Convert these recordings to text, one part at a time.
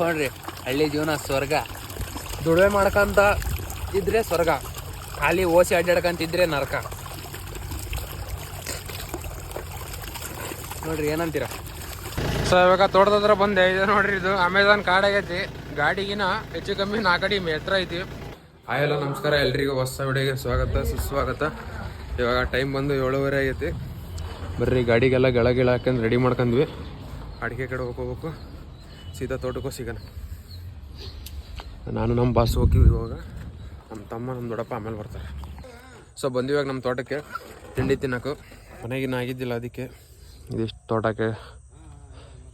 ನೋಡ್ರಿ, ಹಳ್ಳಿ ಜೀವನ ಸ್ವರ್ಗ. ದುಡಿಮೆ ಮಾಡ್ಕೊಂತ ಇದ್ರೆ ಸ್ವರ್ಗ. ಖಾಲಿ ಓಸಿ ಅಡ್ಡಾಡ್ಕಂತಿದ್ರೆ ನರಕ. ನೋಡ್ರಿ, ಏನಂತೀರ? ಸೊ ಇವಾಗ ತೋಟದ ಹತ್ರ ಬಂದೆ. ಇದು ನೋಡ್ರಿ, ಇದು ಅಮೆಝಾನ್ ಕಾರ್ಡ್ ಆಗೈತಿ. ಗಾಡಿಗಿನ ಹೆಚ್ಚು ಕಮ್ಮಿ ನಾಲ್ಕಡಿ ಎತ್ತರ ಐತಿ. ಆಯಲ್ಲ ನಮಸ್ಕಾರ. ಎಲ್ರಿಗೂ ಹೊಸ ವಿಡಿಯೋಗೆ ಸ್ವಾಗತ, ಸುಸ್ವಾಗತ. ಇವಾಗ ಟೈಮ್ ಬಂದು ಏಳುವರೆ ಆಗೈತಿ. ಬರ್ರಿ, ಗಾಡಿಗೆಲ್ಲ ಗಳಗಿಳ ಹಾಕೊಂಡು ರೆಡಿ ಮಾಡ್ಕೊಂಡ್ವಿ ಅಡಿಕೆ ಕಡೆ ಹೋಗ್ಕೋಬೇಕು. ಸೀದಾ ತೋಟಕ್ಕೂ ಸಿಗೋಣ. ನಾನು ನಮ್ಮ ಬಾಸ್ ಹೋಗ್ತೀವಿ ಇವಾಗ ನಮ್ಮ ತಮ್ಮ, ನಮ್ಮ ದೊಡ್ಡಪ್ಪ ಆಮೇಲೆ ಬರ್ತಾರೆ. ಸೊ ಬಂದಿವಾಗ ನಮ್ಮ ತೋಟಕ್ಕೆ ತಿಂಡಿ ತಿನ್ನೋಕು. ಮನೆಗಿನ್ನ ಆಗಿದ್ದಿಲ್ಲ ಅದಕ್ಕೆ. ಇದಿಷ್ಟು ತೋಟಕ್ಕೆ,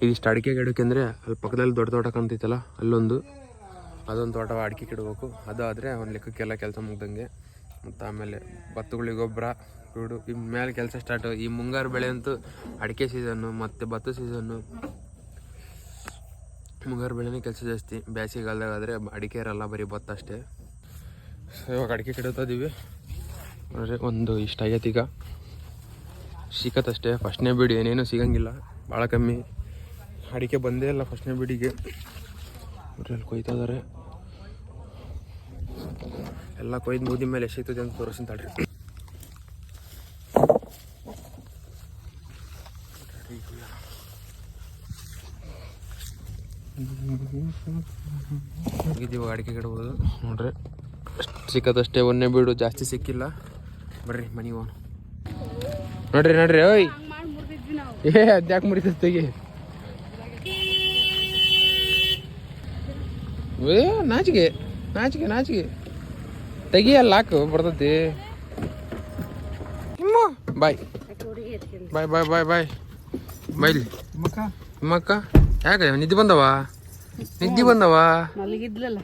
ಇದಿಷ್ಟು ಅಡಿಕೆ ಗಿಡಕ್ಕೆ ಅಂದರೆ ಅಲ್ಲಿ ಪಕ್ಕದಲ್ಲಿ ದೊಡ್ಡ ತೋಟ ಕಾಣ್ತೈತಲ್ಲ ಅಲ್ಲೊಂದು. ಅದೊಂದು ತೋಟ ಅಡಿಕೆ ಗಿಡಬೇಕು ಆದರೆ ಒಂದು ಲೆಕ್ಕಕ್ಕೆಲ್ಲ ಕೆಲಸ ಮುಗ್ದಂಗೆ. ಮತ್ತು ಆಮೇಲೆ ಭತ್ತಗಳಿಗೆ ಗೊಬ್ಬರ ಬಿಡು ಈ ಕೆಲಸ ಸ್ಟಾರ್ಟು ಈ ಮುಂಗಾರು ಬೆಳೆ ಅಂತೂ ಅಡಿಕೆ ಸೀಸನ್ನು ಮತ್ತು ಭತ್ತ ಸೀಸನ್ನು ಮುಂಗಾರು ಬೆಳೆನೇ ಕೆಲಸ ಜಾಸ್ತಿ. ಬೇಸಿಗೆಗಾಲದಾಗ ಆದರೆ ಅಡಿಕೆ ಇರಲ್ಲ, ಬರೀ ಭತ್ತ ಅಷ್ಟೇ. ಇವಾಗ ಅಡಿಕೆ ಇದೀವಿ. ನೋಡ್ರಿ, ಒಂದು ಇಷ್ಟ ಆಗೈತೆ ಈಗ. ಸಿಕ್ಕತ್ತಷ್ಟೇ ಫಸ್ಟ್ನೇ ಬಿಡಿ, ಏನೇನು ಸಿಗಂಗಿಲ್ಲ. ಭಾಳ ಕಮ್ಮಿ. ಅಡಿಕೆ ಬಂದೇ ಇಲ್ಲ ಫಸ್ಟ್ನೇ ಬಿಡಿಗೆ. ಅಲ್ಲಿ ಕೊಯ್ತಾ ಇದಾರೆ. ಎಲ್ಲ ಕೊಯ್ದು ಮುಗಿದ ಮೇಲೆ ಎಷ್ಟೈತದೆ ಅಂತ ತೋರಿಸ್ತೀನಿ ತಡ್ರಿ. ಮುಗಿದೀವಾಗ ಅಡಿಕೆ ಗಿಡ ಹೋಗೋದು ನೋಡ್ರಿ ಅಷ್ಟು ಸಿಕ್ಕದಷ್ಟೇ ಒಂದೇ ಬೀಡು ಜಾಸ್ತಿ ಸಿಕ್ಕಿಲ್ಲ. ಬರ್ರಿ ಮನಿ ಹೋಗೋಣ. ನೋಡ್ರಿ ನೋಡ್ರಿ ಓಯ್. ಏ ಅದ್ಯಾಕೆ ಮುರಿತೈತೆ ತೆಗಿ? ಏ ನಾಚಿಗೆ ನಾಚಿಗೆ ನಾಚಿಗೆ ತೆಗಿಯಲ್ಲ ಹಾಕು ಬರ್ತೈತಿ. ಬಾಯ್. ಬಾಯ್ ಬಾಯ್ ಬಾಯ್ ಬಾಯ್. ಬೈಲಿ ನಿಮ್ಮಕ್ಕ ಯಾಕೆ? ನಿದ್ದೆ ಬಂದವ? ನಿದ್ದೆ ಬಂದವ? ಮಲಗಿದ್ಲಲ್ಲ.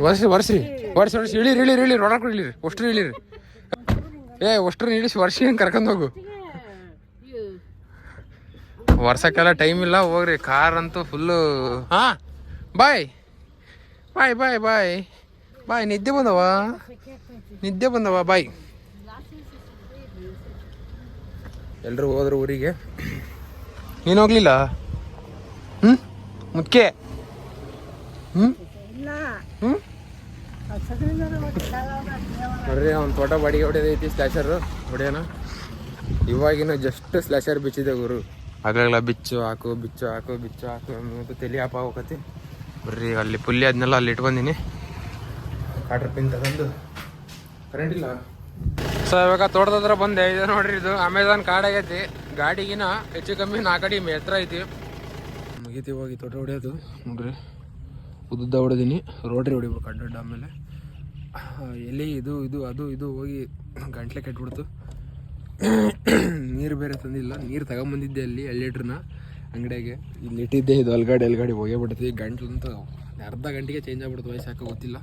ವರ್ಷ ವರ್ಷರಿ ವರ್ಷ ವರ್ಷ ಇಳಿರಿ ಇಳಿರಿ ಇಳಿರಿ. ಇಳಿ ಇಳಿರಿ. ಒಷ್ಟ್ರು ಇಳಿರಿ. ಏ ಒಷ್ಟ್ರು ಇಳಿಸಿ ವರ್ಷಿ ಹೆಂಗೆ ಕರ್ಕೊಂಡು ಹೋಗು. ವರ್ಷಕ್ಕೆಲ್ಲ ಟೈಮ್ ಇಲ್ಲ ಹೋಗ್ರಿ. ಕಾರ್ ಅಂತೂ ಫುಲ್ಲು ಹಾ? ಬಾಯ್. ಬಾಯ್ ಬಾಯ್ ಬಾಯ್. ಬಾಯ್ ನಿದ್ದೆ ಬಂದವ? ನಿದ್ದೆ ಬಂದವ? ಬಾಯ್. ಎಲ್ಲರೂ ಹೋದ್ರು ಊರಿಗೆ. ನೀನು ಹೋಗ್ಲಿಲ್ಲ? ಹ್ಞೂ ಮುದ್ಕೆ ಹ್ಞೂ ಹ್ಞೂ ನೋಡ್ರಿ ಅವ್ನು ತೋಟ ಬಾಡಿಗೆ ಹೊಡೆದೈತಿ ಸ್ಲ್ಯಾಶರ್ ಹೊಡೆಯೋಣ ಇವಾಗಿನ ಜಸ್ಟ್ ಸ್ಲ್ಯಾಶರ್ ಬಿಚ್ಚಿದೆ ಗುರು. ಆಗಲ್ಲ ಬಿಚ್ಚು ಹಾಕು ಬಿಚ್ಚು ಹಾಕು ಬಿಚ್ಚು ಹಾಕು. ಮತ್ತು ತಲೆ ಹಾಪ ಹೋಗತಿ ಬರ್ರಿ ಅಲ್ಲಿ ಪುಲ್ಲಿ ಅದನ್ನೆಲ್ಲ ಅಲ್ಲಿ ಇಟ್ಕೊಂದಿನಿ ಕಾಟ್ರ್ ಪಿನ್ ತಗೊಂಡು. ಕರೆಂಟ್ ಇಲ್ಲ? ಸೊ ಇವಾಗ ತೋಟದ ಹತ್ರ ಬಂದೆ. ಇದು ನೋಡ್ರಿ ಇದು ಅಮೆಝಾನ್ ಕಾರ್ಡ್ ಆಗೈತಿ. ಗಾಡಿಗಿನ ಹೆಚ್ಚು ಕಮ್ಮಿ ನಾಲ್ಕಡಿ ಎತ್ತರ ಐತಿ. ಮುಗಿತಿ ಹೋಗಿ ತೋಟ ಹೊಡಿಯೋದು. ನೋಡ್ರಿ ಉದ್ದ ಹೊಡೆದೀನಿ. ರೋಡ್ರಿ ಹೊಡಿಬೇಕು ಅಡ್ಡ ಆಮೇಲೆ. ಎಲ್ಲಿ ಎಲೆ ಇದು ಇದು, ಅದು, ಇದು ಹೋಗಿ ಗಂಟ್ಲೆ ಕೆಟ್ಬಿಡ್ತು. ನೀರು ಬೇರೆ ತಂದಿಲ್ಲ. ನೀರು ತಗೊಂಬಂದಿದ್ದೆ ಅಲ್ಲಿ ಎರಡು ಲೀಟ್ರನ್ನ ಅಂಗಡಿಯಾಗೆ ಇಲ್ಲಿ ಇಟ್ಟಿದ್ದೆ, ಇದು ಅಲ್ಗಾಡಿ ಅಲ್ಗಾಡಿ ಹೋಗೇ ಬಿಡ್ತೀವಿ ಅಂತ ಅರ್ಧ ಗಂಟೆಗೆ ಚೇಂಜ್ ಆಗ್ಬಿಡ್ತು. ವಯಸ್ಸು ಯಾಕೆ ಗೊತ್ತಿಲ್ಲ.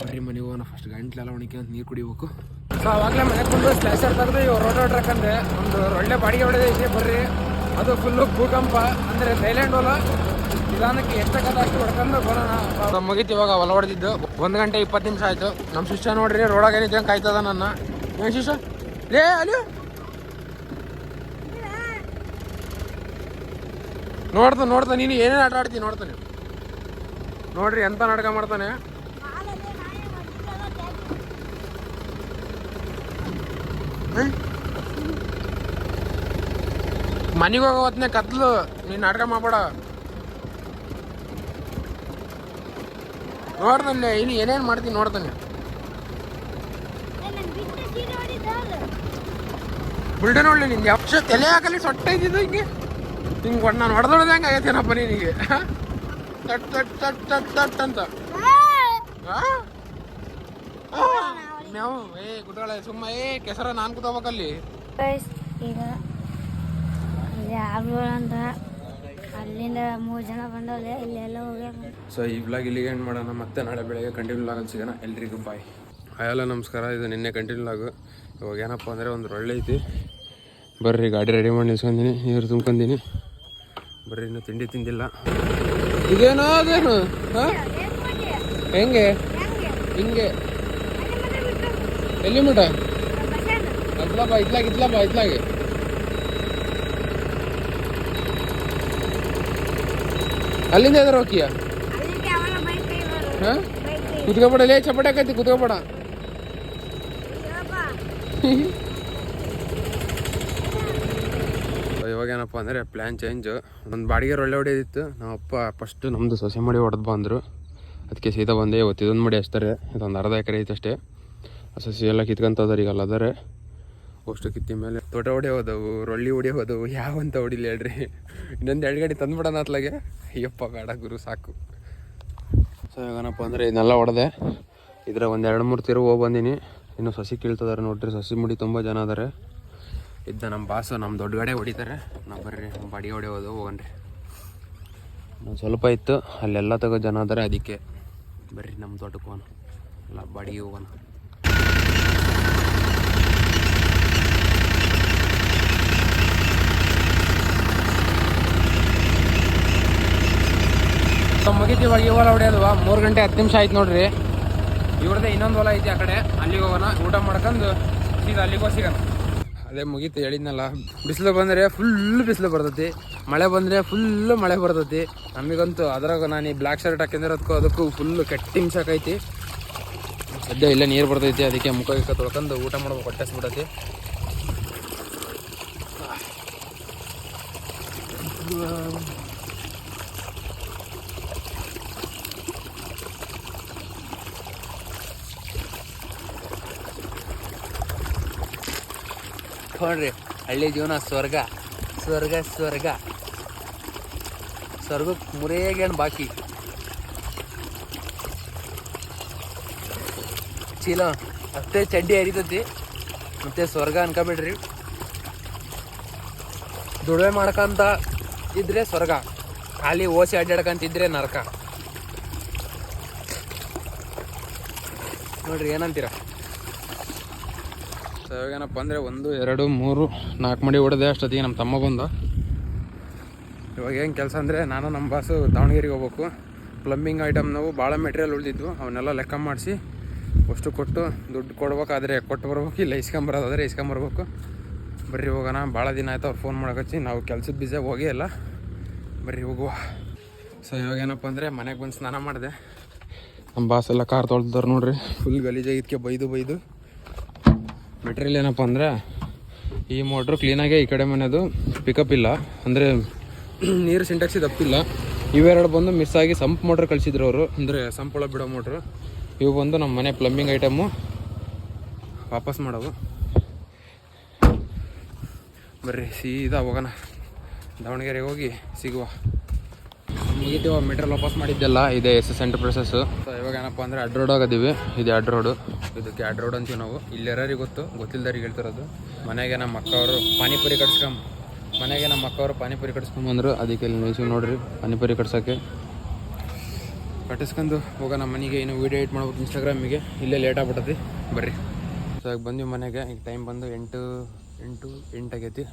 ಬರ್ರಿ ಮನೆಗೆ ಹೋಗೋಣ. ಫಸ್ಟ್ ಗಂಟ್ಲೆಲ್ಲ ಒಣಕ್ಯಂತ ನೀರು ಕುಡಿಬೇಕು. ಸೊ ಅವಾಗಲೇ ಮನೆ ಕೊಂಡು ಸ್ಲ್ಯಾಶರ್ ತೆಗೆದು ಇವು ರೋಡ್ ಟ್ರಕ್ ಒಂದು ಒಳ್ಳೆ ಬಾಡಿಗೆ ಹೊಡೆದೈತಿ ಬರ್ರಿ. ಅದು ಫುಲ್ಲು ಭೂಕಂಪ. ಅಂದರೆ ಥೈಲ್ಯಾಂಡ್ ಹೊಲ ನಿಧಾನಕ್ಕೆ ಎಷ್ಟಕ್ಕದ ಅಷ್ಟು ಹೊಡ್ಕೊಂಡು ಬರೋಣ. ಮುಗೀತು ಇವಾಗ ಹೊಲ ಹೊಡೆದಿದ್ದು. ಒಂದು ಗಂಟೆ ಇಪ್ಪತ್ತು ನಿಮಿಷ ಆಯಿತು. ನಮ್ಮ ಶಿಷ್ಯ ನೋಡ್ರಿ ರೋಡಾಗ ಏನಿದೆ ಕಾಯ್ತದ ನನ್ನ. ಏನು ಶಿಷ್ಯ? ಲೇ ಅಲ್ಲಿ ನೋಡ್ತಾ ನೋಡ್ತಾ, ನೀನು ಏನೇನು ಆಟ ಆಡ್ತೀನಿ ನೋಡ್ತಾನೆ ನೋಡ್ರಿ, ಎಂತ ನಾಟಕ ಮಾಡ್ತಾನೆ. ಮನೆಗೆ ಹೋಗೋ ಹೊತ್ನೆ ಕತ್ಲು ನೀನು ನಾಟಕ ಮಾಡಬೇಡ. ನೋಡ್ತಾನೆ ಇನ್ನು ಏನೇನು ಮಾಡ್ತೀನಿ ನೋಡ್ತಾನೆ ಬಿಲ್ಡೆ ನೋಡ್ಲಿ ನಿಂಗೆ. ಯಾವ ತಲೆ ಹಾಕಲಿ ಸೊಟ್ಟ ಇದ್ದಿದ್ದು ಹಿಂಗೆ. ಹಿಂಗೆ ನಾನು ಹೊಡೆದೊಡ್ದು ಹೆಂಗೆ ಆಗೈತೇನಪ್ಪ ನಿನಗೆ ತಟ್ ತಟ್ ತಟ್ ತಟ್ ತಟ್ ಅಂತ. ಆ? ಮ್ಯಾವ್? ಏ ಕುತ್ಕೊಳ್ಳೆ ಸುಮ್ಮ ಏ ಕೆಸರ ನಾನು ಕೂತ್ಕೋಬೇಕಲ್ಲಿ. ಈಗ ಅಂತ. ಅಲ್ಲಿಂದ ಮೂರು ಜನ ಬಂದವ್ರೆ ಇಲ್ಲೆಲ್ಲ ಹೋಗ್ಯಾರ ಸೊ ಈ ಬ್ಲಾಗ್ ಇಲ್ಲಿಗೆ ಎಂಡ್ ಮಾಡೋಣ. ಮತ್ತೆ ನಾಳೆ ಬೆಳಗ್ಗೆ ಕಂಟಿನ್ಯೂ ಲಾಗ್ ಸಿಗೋಣ. ಎಲ್ರಿಗೂ ಬಾಯ್ ಹಾಯಲ್ಲ ನಮಸ್ಕಾರ. ಇದು ನಿನ್ನೆ ಕಂಟಿನ್ಯೂ ಲಾಗ್ ಇವಾಗ ಏನಪ್ಪ ಅಂದರೆ ಒಂದು ಒಳ್ಳೆ ಐತಿ. ಬರ್ರಿ ಗಾಡಿ ರೆಡಿ ಮಾಡಿ ನಿಲ್ಸ್ಕೊಂದಿನಿ ನೀರು ತುಂಬ್ಕೊಂದಿನಿ ಬರ್ರಿ ಇನ್ನೂ ತಿಂಡಿ ತಿಂದಿಲ್ಲ. ಇದೇನೋ ಅದೇನು ಹಾಂ? ಹೆಂಗೆ? ಹಿಂಗೆ. ಎಲ್ಲಿ ಮಠ? ಇದ್ಲಪ್ಪ ಇದ್ಲಾಗ ಇದ್ಲಪ್ಪ ಇದ್ಲಾಗೆ. ಅಲ್ಲಿಂದ ಎದ್ರ ಹೋಗಿಯ ಕುತ್ಕೋಬೇಡ, ಲೇ ಚಪಟ ಆಕೈತಿ ಕುತ್ಕೋಬೇಡ. ಇವಾಗ ಏನಪ್ಪ ಅಂದರೆ ಪ್ಲ್ಯಾನ್ ಚೇಂಜ್ ಒಂದು ಬಾಡಿಗೆ ಒಳ್ಳೆ ಹೊಡೆಯೋದಿತ್ತು ನಮ್ಮಪ್ಪ ಫಸ್ಟ್ ನಮ್ಮದು ಸೊಸೆ ಮಾಡಿ ಹೊಡೆದು ಬಂದರು. ಅದಕ್ಕೆ ಸೀದಾ ಬಂದೆ ಇವತ್ತು ಇದೊಂದು ಮಾಡಿ ಹಚ್ತಾರೆ ಇದೊಂದು ಅರ್ಧ ಎಕರೆ ಐತೆ ಅಷ್ಟೇ ಸಸಿ ಎಲ್ಲ ಕಿತ್ಕೊಂತದಾರ ಈಗ ಅಲ್ಲದಾರೆ ಅಷ್ಟು ಕಿತ್ತಿ ಮೇಲೆ ತೋಟ ಹೊಡೆ ಹೋದವು, ರೊಳ್ಳಿ ಹೊಡೆ ಹೋದವು, ಯಾವಂತ ಹೊಡಿಲಿ ಹೇಳ್ರಿ. ಇನ್ನೊಂದು ಎರಡು ಗಾಡಿ ತಂದ್ಬಿಡೋಣ ಅತ್ಲಾಗೆ. ಅಯ್ಯಪ್ಪ, ಬೇಡ ಗುರು, ಸಾಕು. ಸೊ ಏನಪ್ಪ ಅಂದರೆ ಇದನ್ನೆಲ್ಲ ಹೊಡೆದೆ. ಇದ್ರ ಒಂದು ಎರಡು ಮೂರು ತಿರು ಹೋಗಿ ಬಂದೀನಿ. ಇನ್ನು ಸಸಿ ಕೀಳ್ತದಾರೆ ನೋಡ್ರಿ, ಸಸಿ ಮುಡಿ ತುಂಬ ಜನ ಅದಾರೆ. ಇದ್ದ ನಮ್ಮ ಬಾಸು ನಮ್ಮ ದೊಡ್ಡ ಗಾಡಿ ಹೊಡಿತಾರೆ. ನಾವು ಬರ್ರಿ, ಬಾಡಿ ಹೊಡೆ ಹೋದ ಹೋಗನ್ರಿ ಒಂದು ಸ್ವಲ್ಪ ಇತ್ತು, ಅಲ್ಲೆಲ್ಲ ತಗೋ ಜನ ಅದಾರೆ, ಅದಕ್ಕೆ. ಬರ್ರಿ ನಮ್ಮ ದೊಡ್ಡ ಹೋಗೋಣ. ಎಲ್ಲ ಬಾಡಿಗೆ ಹೋಗೋಣ. ಮುಗಿತು ಇವಾಗ ಈ ಹೊಲ ಮೂರು ಗಂಟೆ ಹತ್ತು ನಿಮಿಷ ಆಯ್ತು ನೋಡ್ರಿ. ಇವ್ರದ್ದೇ ಇನ್ನೊಂದು ಹೊಲ ಐತಿ ಆ ಕಡೆ. ಅಲ್ಲಿಗೆ ಹೋಗೋಣ, ಊಟ ಮಾಡ್ಕೊಂಡು ಸೀದಾ ಅಲ್ಲಿಗೆ ಸಿಗೋಣ. ಅದೇ ಮುಗೀತು ಹೇಳಿದ್ನಲ್ಲ, ಬಿಸಿಲು ಬಂದರೆ ಫುಲ್ ಬಿಸಿಲು ಬರ್ತೈತಿ. ಮಳೆ ಬಂದರೆ ಫುಲ್ಲು ಮಳೆ ಬರ್ತೈತಿ. ನಮಗಂತೂ ಅದ್ರಾಗ ನಾನು ಈ ಬ್ಲ್ಯಾಕ್ ಶರ್ಟ್ ಹಾಕಿದ್ರೆ ಅದಕ್ಕೂ ಅದಕ್ಕೂ ಫುಲ್ ಕೆಟ್ಟಿಂಗ್ ಸಾಕೈತಿ ಸದ್ಯ ಇಲ್ಲೇ ನೀರು ಬರ್ತೈತಿ, ಅದಕ್ಕೆ ಮುಖ ಗಿಕ್ಕ ತೊಳ್ಕೊಂಡು ಊಟ ಮಾಡ್ಬೇಕು, ಹೊಟ್ಟೆಸ್ಬಿಡೈತಿ. ನೋಡ್ರಿ, ಹಳ್ಳಿ ಜೀವನ ಸ್ವರ್ಗ ಸ್ವರ್ಗ ಸ್ವರ್ಗ. ಸ್ವರ್ಗಕ್ಕೆ ಮುರೇಗೇನು ಬಾಕಿ? ಚೀಲ, ಅಷ್ಟೇ ಚಡ್ಡಿ ಹರಿತೈತಿ. ಮತ್ತೆ ಸ್ವರ್ಗ ಅನ್ಕೊಬಿಡ್ರಿ. ದುಡಿಮೆ ಮಾಡ್ಕೊಂತ ಇದ್ರೆ ಸ್ವರ್ಗ. ಖಾಲಿ ಓಸಿ ಅಡ್ಡಾಡ್ಕಂತಿದ್ರೆ ನರಕ. ನೋಡ್ರಿ ಏನಂತೀರ? ಇವಾಗೇನಪ್ಪ ಅಂದರೆ ಒಂದು, ಎರಡು, ಮೂರು, ನಾಲ್ಕು ಮಡಿ ಹೊಡೆದೆ ಅಷ್ಟೊತ್ತಿಗೆ ನಮ್ಮ ತಮ್ಮ ಬಂದ. ಇವಾಗ ಏನು ಕೆಲಸ ಅಂದರೆ ನಾನು ನಮ್ಮ ಬಾಸು ದಾವಣಗೆರೆಗೆ ಹೋಗ್ಬೇಕು. ಪ್ಲಂಬಿಂಗ್ ಐಟಮ್ ನಾವು ಭಾಳ ಮೆಟೀರಿಯಲ್ ಉಳಿದಿದ್ದು, ಅವನ್ನೆಲ್ಲ ಲೆಕ್ಕ ಮಾಡಿಸಿ, ಅಷ್ಟು ಕೊಟ್ಟು ದುಡ್ಡು ಕೊಡ್ಬೇಕಾದ್ರೆ ಕೊಟ್ಟು ಬರ್ಬೇಕು, ಇಲ್ಲ ಇಸ್ಕೊಂಬರೋದಾದ್ರೆ ಇಸ್ಕೊಂಬರ್ಬೇಕು. ಬರ್ರಿ ಹೋಗೋಣ, ಭಾಳ ದಿನ ಆಯ್ತು ಅವ್ರು ಫೋನ್ ಮಾಡಕಚ್ಚಿ ನಾವು ಕೆಲ್ಸದ ಬೀಜ ಹೋಗೇ ಇಲ್ಲ. ಬರ್ರಿ ಹೋಗುವ. ಸೊ ಇವಾಗ ಏನಪ್ಪ ಅಂದರೆ ಮನೆಗೆ ಬಂದು ಸ್ನಾನ ಮಾಡಿದೆ. ನಮ್ಮ ಬಾಸೆಲ್ಲ ಕಾರ್ ತೊಳ್ದಾರೆ ನೋಡ್ರಿ. ಫುಲ್ ಗಲೀಜಾಗಿದ್ದಕ್ಕೆ ಬೈದು ಬೈದು. ಮೆಟೀರಿಯಲ್ ಏನಪ್ಪ ಅಂದರೆ, ಈ ಮೋಟ್ರು ಕ್ಲೀನಾಗೆ ಈ ಕಡೆ ಮನೆಯದು ಪಿಕಪ್ ಇಲ್ಲ. ಅಂದರೆ, ನೀರು ಸಿಂಟೆಕ್ಸ್ ತಪ್ಪಿಲ್ಲ. ಇವೆರಡು ಬಂದು ಮಿಸ್ ಆಗಿ ಸಂಪ್ ಮೋಟ್ರ್ ಕಳಿಸಿದ್ರು ಅವರು. ಅಂದರೆ ಸಂಪ್ ಒಳಗೆ ಬಿಡೋ ಮೋಟ್ರು ಇವು ಬಂದು ನಮ್ಮ ಮನೆ ಪ್ಲಂಬಿಂಗ್ ಐಟಮು ವಾಪಸ್ ಮಾಡೋದು. ಬರ್ರಿ, ಸೀದಾ ಹೋಗೋಣ. ದಾವಣಗೆರೆಗೆ ಹೋಗಿ ಸಿಗುವ. ಮುಗಿತೀವ ಮೆಟ್ರಲ್ ವಾಪಸ್ ಮಾಡಿದ್ದೆಲ್ಲ ಇದೆ ಎಸ್ ಎಸ್ ಎಂಟರ್ಪ್ರೈಸಸ್ಸು ಸೊ ಇವಾಗ ಏನಪ್ಪ ಅಂದ್ರೆ ಅಡ್ ರೋಡ್ ಆಗಿದ್ದೀವಿ ಇದು ಅಡ್ ರೋಡು ಇದಕ್ಕೆ ಅಡ್ ರೋಡ್ ಅಂತೀವಿ ನಾವು. ಇಲ್ಲೆಲ್ಲರಿಗೆ ಗೊತ್ತು. ಗೊತ್ತಿಲ್ಲದಾರಿಗೆ ಹೇಳ್ತಿರೋದು ಮನೆಗೆ ನಮ್ಮ ಅಕ್ಕವರು ಪಾನಿಪುರಿ ಕಟ್ಸ್ಕೊಂಬ ಮನೆಗೆ ನಮ್ಮ ಅಕ್ಕವರು ಪಾನಿಪುರಿ ಕಟ್ಸ್ಕೊಂಬಂದ್ರು. ಅದಕ್ಕೆ ಇಲ್ಲಿ ನೋಯ್ಸಿ ನೋಡ್ರಿ. ಪಾನಿಪುರಿ ಕಟ್ಸೋಕ್ಕೆ. ಕಟ್ಟಿಸ್ಕೊಂಡು ನಮ್ಮ ಮನೆಗೆ ಇನ್ನು ವೀಡಿಯೋ ಎಡಿಟ್ ಮಾಡ್ಬೇಕು ಇನ್ಸ್ಟಾಗ್ರಾಮಿಗೆ ಇಲ್ಲೇ ಲೇಟ್ ಆಗ್ಬಿಟ್ಟತಿ ಬರ್ರಿ. ಸೊ ಈಗ ಬಂದ್ವಿ ಮನೆಗೆ. ಈಗ ಟೈಮ್ ಬಂದು ಎಂಟು ಎಂಟು ಎಂಟು ಆಗೈತಿ.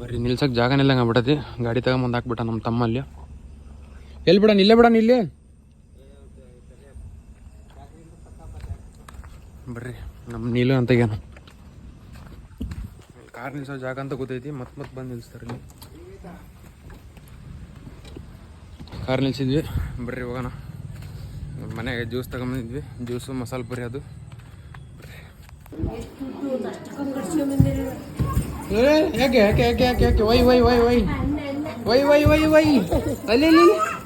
ಬರ್ರಿ. ನಿಲ್ಸಕ್ಕೆ ಜಾಗ ನಿಲ್ಲಂಗೆ ಆಗ್ಬಿಟ್ಟತಿ ಗಾಡಿ ತಗೊಂಬಂದು ಹಾಕ್ಬಿಟ್ಟ ನಮ್ಮ ತಮ್ಮ ಅಲ್ಲಿ ಎಲ್ಲಿ ಬಿಡೋಣ? ಇಲ್ಲೇ ಬಿಡೋಣ ಇಲ್ಲಿ? ಬರ್ರಿ ನಮ್ಮ ನೀಲು ಅಂತ ಏನು ಕಾರ್ ನಿಲ್ಸೋ ಜಾಗ ಅಂತ ಗೊತ್ತೈತಿ ಮತ್ತೆ ಮತ್ತೆ ಬಂದು ನಿಲ್ಸ್ತಾರೆ ಕಾರ್ ನಿಲ್ಸಿದ್ವಿ. ಬರ್ರಿ, ಹೋಗೋಣ. ಮನೆಗೆ ಜ್ಯೂಸ್ ತಗೊಂಬಂದಿದ್ವಿ. ಜ್ಯೂಸು, ಮಸಾಲೆ ಪುರಿ ಅದು. ಯಾಕೆ ಯಾಕೆ ಯಾಕೆ ಯಾಕೆ ಯಾಕೆ? Why why why why. Why why why why. ಅಲ್ಲಿ.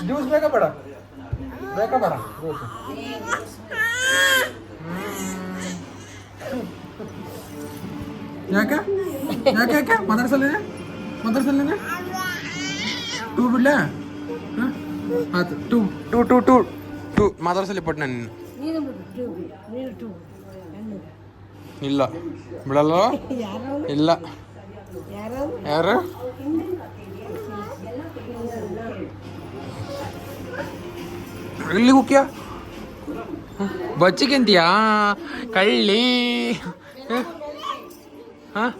ಜ್ಯೂಸ್ ಬೇಕಾ ಬೇಡ ಬೇಕಾ ಬೇಡ ಜ್ಯೂಸ್ ಯಾಕೆ ಯಾಕೆ ಯಾಕೆ ಮಾತಾಡ್ಸಲ್ಲ ಮಾತಾಡ್ಸಲ್ಲ ಟೂ ಬಿಡ್ಲಾ ಹಾಂ ಆಯ್ತು ಟೂ ಟೂ ಟೂ ಟೂ ಟೂ ಮಾತಾಡ್ಸಲಿ ಪಟ್ ನಾನು ನಿನ್ನ ನೀನು ಬಿಡು ನೀನು ಟು ಇಲ್ಲ ಬಿಡಲ್ಲ ಇಲ್ಲ ಯಾರು ಯಾರು ಇಲ್ಲಿ ಕುಕ್ಕಿಯ? ಬಚ್ಚಿಗೆಂತೀಯಾ? ಕಳ್ಳಿ. ಹಾಂ?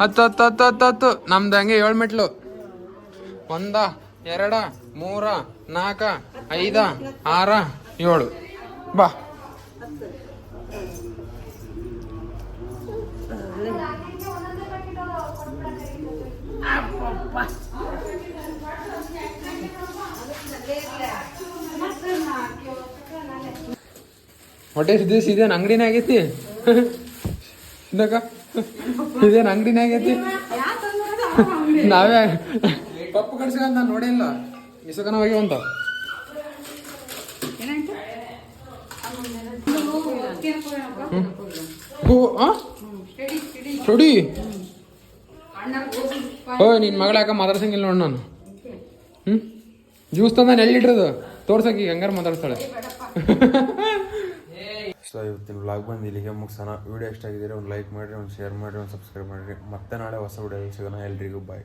ಹತ್ತು ಹತ್ತು ಹತ್ತು ಹತ್ತು ಹತ್ತು. ನಮ್ದು ಹಂಗೆ ಏಳು ಮೆಟ್ಲು. ಒಂದ, ಎರಡ, ಮೂರ ನಾಲ್ಕ ಐದ, ಆರ, ಏಳು. ಬಾ. ಹೊಟ್ಟೆ ದಿವಸ ಇದೇನು ಅಂಗಡಿನೇ ಆಗೈತಿ? ಇನ್ನಕ ಇದೇನು ಅಂಗಡಿನೇ ಆಗೈತಿ? ನಾವೇ ಪಪ್ಪು ಕಡ್ಸ್ಕೊಂಡ್ ನಾನು ನೋಡಿಲ್ಲ. ಇಸಕನ ಹೋಗಿ ಅಂತ ಓ ನಿನ್ನ ಮಗಳ ಯಾಕ ಮಾತಾಡ್ಸಂಗಿಲ್ಲ ನೋಡಿ ನಾನು. ಜ್ಯೂಸ್ ತಂದಾನೆ ಎಲ್ಲಿ ತೋರ್ಸಕ್ಕೆ ಈಗ ಹಂಗಾರ ಮಾತಾಡ್ತಾಳೆ. ಸೊ ಇವತ್ತಿನ ವ್ಲಾಗ್ ಬಂದು ಇಲ್ಲಿಗೆ ಮುಗಿಸೋಣ. ವಿಡಿಯೋ ಇಷ್ಟ ಆಗಿದ್ರೆ ಒಂದು ಲೈಕ್ ಮಾಡಿರಿ, ಒಂದು ಶೇರ್ ಮಾಡಿರಿ, ಒಂದು ಸಬ್ಸ್ಕ್ರೈಬ್ ಮಾಡಿರಿ. ಮತ್ತೆ ನಾಳೆ ಹೊಸ ವಿಡಿಯೋ ಸಿಗೋಣ. ಎಲ್ರಿಗೂ ಬಾಯ್